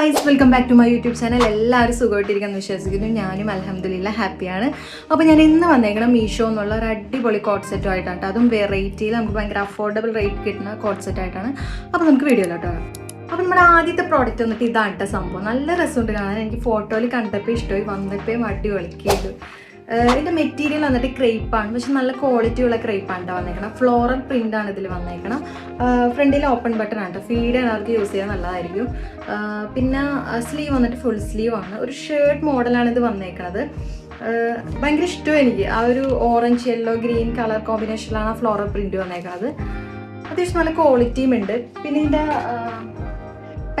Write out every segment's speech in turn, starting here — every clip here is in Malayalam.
Guys welcome back to my YouTube channel എല്ലാവരും സുഖമായിട്ടിരിക്കുന്നു വിശ്വസിക്കുന്നു. ഞാനും അലഹമ്മദില്ല ഹാപ്പിയാണ്. അപ്പോൾ ഞാൻ ഇന്ന് വന്നേക്കണം മീഷോ എന്നുള്ള ഒരു അടിപൊളി കോട്ട് സെറ്റും ആയിട്ടാണ്. അതും വെറൈറ്റിയിൽ നമുക്ക് ഭയങ്കര അഫോർഡബിൾ റേറ്റ് കിട്ടുന്ന കോട്ട് സെറ്റായിട്ടാണ് അപ്പോൾ നമുക്ക് വീഡിയോയിലോട്ടോ അപ്പോൾ നമ്മുടെ ആദ്യത്തെ പ്രോഡക്റ്റ് വന്നിട്ട് ഇതാണ് സംഭവം. നല്ല രസമുണ്ട് കാണാൻ. എനിക്ക് ഫോട്ടോയിൽ കണ്ടപ്പോൾ ഇഷ്ടമായി. വന്നപ്പോഴും അടിപൊളിക്കിയത് ഇതിന്റെ മെറ്റീരിയൽ വന്നിട്ട് ക്രേപ്പാണ് പക്ഷെ നല്ല ക്വാളിറ്റി ഉള്ള ക്രേപ്പാണ് കേട്ടോ വന്നേക്കണം. ഫ്ലോറൽ പ്രിന്റ് ആണ് ഇതിൽ വന്നേക്കണം. ഫ്രണ്ടിൽ ഓപ്പൺ ബട്ടൺ ആണ് കേട്ടോ ഫീഡ് ചെയ്യണവർക്ക് യൂസ് ചെയ്യാൻ നല്ലതായിരിക്കും. പിന്നെ സ്ലീവ് വന്നിട്ട് ഫുൾ സ്ലീവ് ആണ്. ഒരു ഷേർട്ട് മോഡലാണ് ഇത് വന്നേക്കണത്. ഭയങ്കര ഇഷ്ടവും എനിക്ക്. ആ ഒരു ഓറഞ്ച് യെല്ലോ ഗ്രീൻ കളർ കോമ്പിനേഷനിലാണ് ആ ഫ്ലോറൽ പ്രിന്റ് വന്നേക്കണത്. അത്യാവശ്യം നല്ല ക്വാളിറ്റിയും ഉണ്ട്. പിന്നെ ഇതിന്റെ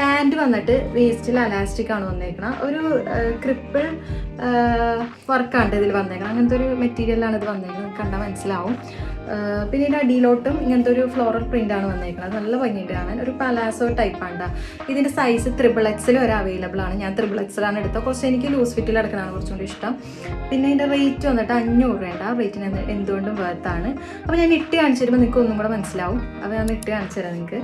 പാന്റ് വന്നിട്ട് വേസ്റ്റിൽ അലാസ്റ്റിക് ആണ് വന്നേക്കണം. ഒരു ക്രിപ്പിൾ വർക്കാണ് ഇതിൽ വന്നേക്കണം. അങ്ങനത്തെ ഒരു മെറ്റീരിയലാണ് ഇത് വന്നേക്കുന്നത് കണ്ടാൽ മനസ്സിലാവും. പിന്നെ ഇതിന്റെ അടിയിലോട്ടും ഇങ്ങനത്തെ ഒരു ഫ്ലോറൽ ആണ് വന്നേക്കുന്നത് നല്ല ഭംഗിയുണ്ട് കാണാൻ ഒരു പലാസോ ടൈപ്പാണ് ട്ടോ. ഇതിന്റെ സൈസ് ത്രിബിൾ എക്സിൽ ഒരു അവൈലബിൾ ആണ്. ഞാൻ ത്രിബിൾ എക്സിലാണ് എടുത്തത്. കുറച്ച് എനിക്ക് ലൂസ് ഫിറ്റിൽ എടുക്കണതാണ് കുറച്ചും കൂടി ഇഷ്ടം. പിന്നെ ഇതിന്റെ റേറ്റ് വന്നിട്ട് അഞ്ഞൂറ് രൂപ റേറ്റിന് എന്ത് എന്തുകൊണ്ടും വേർത്താണ് അപ്പോൾ ഞാൻ ഇട്ട് കാണിച്ചു തരുമ്പോൾ നിങ്ങൾക്ക് ഒന്നും കൂടെ മനസ്സിലാവും. അപ്പോൾ ഞാൻ ഇട്ട് കാണിച്ചു തരാം നിങ്ങൾക്ക്.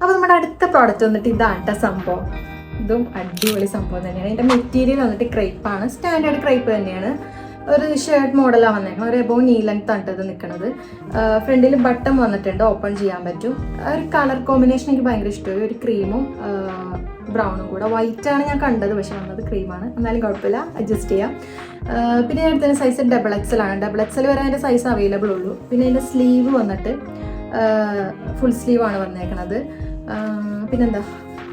അപ്പോൾ നമ്മുടെ അടുത്ത പ്രോഡക്റ്റ് വന്നിട്ട് ഇതാണ് ട്ടോ സംഭവം. ഇതും അടിപൊളി സംഭവം തന്നെയാണ്. ഇതിന്റെ മെറ്റീരിയൽ വന്നിട്ട് ആണ്. സ്റ്റാൻഡേർഡ് ക്രൈപ്പ് തന്നെയാണ്. ഒരു ഷർട്ട് മോഡലാണ് വന്നേക്കുന്നത് ഒരു എബോ നീ ലെങ്ത് ആണ് ഇത് നിൽക്കുന്നത് ഫ്രണ്ടിൽ ബട്ടൺ വന്നിട്ടുണ്ട്. ഓപ്പൺ ചെയ്യാൻ പറ്റും. ഒരു കളർ കോമ്പിനേഷൻ എനിക്ക് ഭയങ്കര ഇഷ്ടമായി. ഒരു ക്രീമും ബ്രൗണും കൂടെ. വൈറ്റ് ആണ് ഞാൻ കണ്ടത്. പക്ഷെ വന്നത് ക്രീമാണ് എന്നാലും കുഴപ്പമില്ല. അഡ്ജസ്റ്റ് ചെയ്യാം. പിന്നെ ഞാൻ എടുത്തതിന്റെ സൈസ് ഡബിൾ എക്സൽ ആണ്. ഡബിൾ എക്സൽ വരെ അതിന്റെ സൈസ് അവൈലബിൾ ഉള്ളൂ. പിന്നെ അതിന്റെ സ്ലീവ് വന്നിട്ട് ഫുൾ സ്ലീവ് ആണ് വന്നേക്കണത്. പിന്നെന്താ?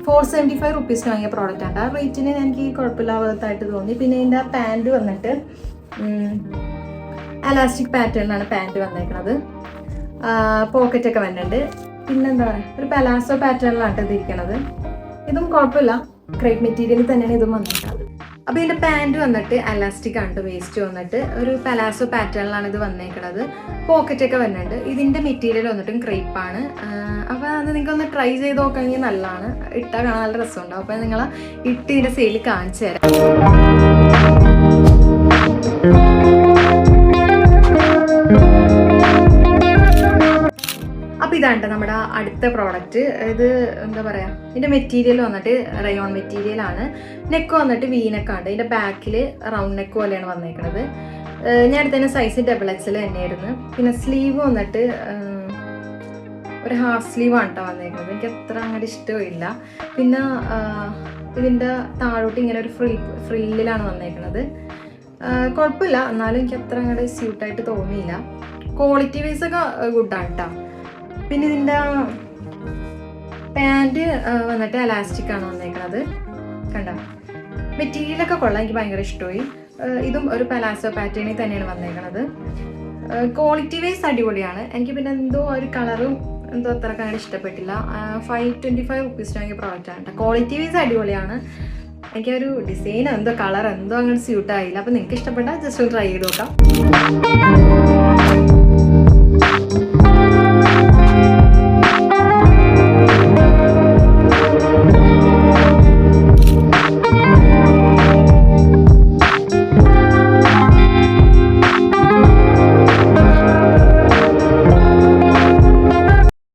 ഫോർ സെവന്റി ഫൈവ് റുപ്പീസിന് വാങ്ങിയ പ്രോഡക്റ്റ് ആണ്. ആ റേറ്റിന് എനിക്ക് കുഴപ്പമില്ലാത്തതായിട്ട് തോന്നി. പിന്നെ ഇതിന്റെ പാന്റ് വന്നിട്ട് അലാസ്റ്റിക് പാറ്റേണിലാണ് പാന്റ് വന്നേക്കണത്. പോക്കറ്റൊക്കെ വന്നിട്ടുണ്ട്. പിന്നെന്താ പറയുക ഒരു പലാസോ പാറ്റേണിലാണ് കേട്ടോ ഇതും കുഴപ്പമില്ല. ക്രേപ്പ് മെറ്റീരിയൽ തന്നെയാണ് ഇതും വന്നേക്കുന്നത് അപ്പോൾ ഇതിന്റെ പാന്റ് വന്നിട്ട് അലാസ്റ്റിക് ആണ് വേസ്റ്റ് വന്നിട്ട്. ഒരു പലാസോ പാറ്റേണിലാണ് ഇത് വന്നേക്കണത്. പോക്കറ്റ് ഒക്കെ വരുന്നുണ്ട്. ഇതിന്റെ മെറ്റീരിയൽ വന്നിട്ടും ക്രേപ്പാണ് അപ്പോൾ അത് നിങ്ങൾക്ക് ഒന്ന് ട്രൈ ചെയ്ത് നോക്കുകയാണെങ്കിൽ നല്ലതാണ്. ഇട്ടാൽ കാണാൻ നല്ല രസമുണ്ടാവും. അപ്പോൾ നിങ്ങൾ ഇട്ട് ഇതിന്റെ സെയിൽ കാണിച്ചു തരാം. ഇതാണ് നമ്മുടെ അടുത്ത പ്രോഡക്റ്റ് ഇത് എന്താ പറയുക ഇതിന്റെ മെറ്റീരിയൽ വന്നിട്ട് റയോൺ മെറ്റീരിയൽ ആണ്. നെക്ക് വന്നിട്ട് വി വീനക്കാണ്ട് ഇതിന്റെ ബാക്കിൽ റൗണ്ട് നെക്ക് പോലെയാണ് വന്നേക്കുന്നത് ഞാൻ എടുത്തതിന് സൈസ് ഡബിൾ എക്സൽ തന്നെയായിരുന്നു. പിന്നെ സ്ലീവ് വന്നിട്ട് ഒരു ഹാഫ് സ്ലീവ് ആണ് കേട്ടോ വന്നേക്കുന്നത് എനിക്ക് അത്ര അങ്ങോട്ട് ഇഷ്ടമില്ല. പിന്നെ ഇതിന്റെ താഴോട്ട് ഇങ്ങനെ ഒരു ഫ്രിൽ ഫ്രില്ലിലാണ് വന്നേക്കുന്നത് കുഴപ്പമില്ല എന്നാലും എനിക്ക് അത്ര അങ്ങോട്ട് സ്യൂട്ടായിട്ട് തോന്നിയില്ല. ക്വാളിറ്റി വൈസ് ഒക്കെ ഗുഡാണ് കേട്ടോ പിന്നെ ഇതിന്റെ പാന്റ് വന്നിട്ട് അലാസ്റ്റിക് ആണ് വന്നേക്കുന്നത് കണ്ടോ? മെറ്റീരിയലൊക്കെ കൊള്ളാം എനിക്ക് ഭയങ്കര ഇഷ്ടമായി ഇതും ഒരു പലാസോ പാറ്റേണിൽ തന്നെയാണ് വന്നേക്കുന്നത് ക്വാളിറ്റി വൈസ് അടിപൊളിയാണ്. എനിക്ക് പിന്നെ എന്തോ ഒരു കളറും എന്തോ അത്ര അങ്ങനെ ഇഷ്ടപ്പെട്ടില്ല. ഫൈവ് ട്വന്റി ഫൈവ് റുപ്പീസിന് വാങ്ങിയ പ്രോഡക്റ്റ് ആണ് കേട്ടോ. ക്വാളിറ്റി വൈസ് അടിപൊളിയാണ്. എനിക്ക് ഒരു ഡിസൈൻ എന്തോ കളർ എന്തോ അങ്ങനെ സ്യൂട്ട് ആയില്ല. അപ്പോൾ നിങ്ങൾക്ക് ഇഷ്ടപ്പെട്ടാൽ ജസ്റ്റ് ഒന്ന് ട്രൈ ചെയ്ത് നോക്കാം.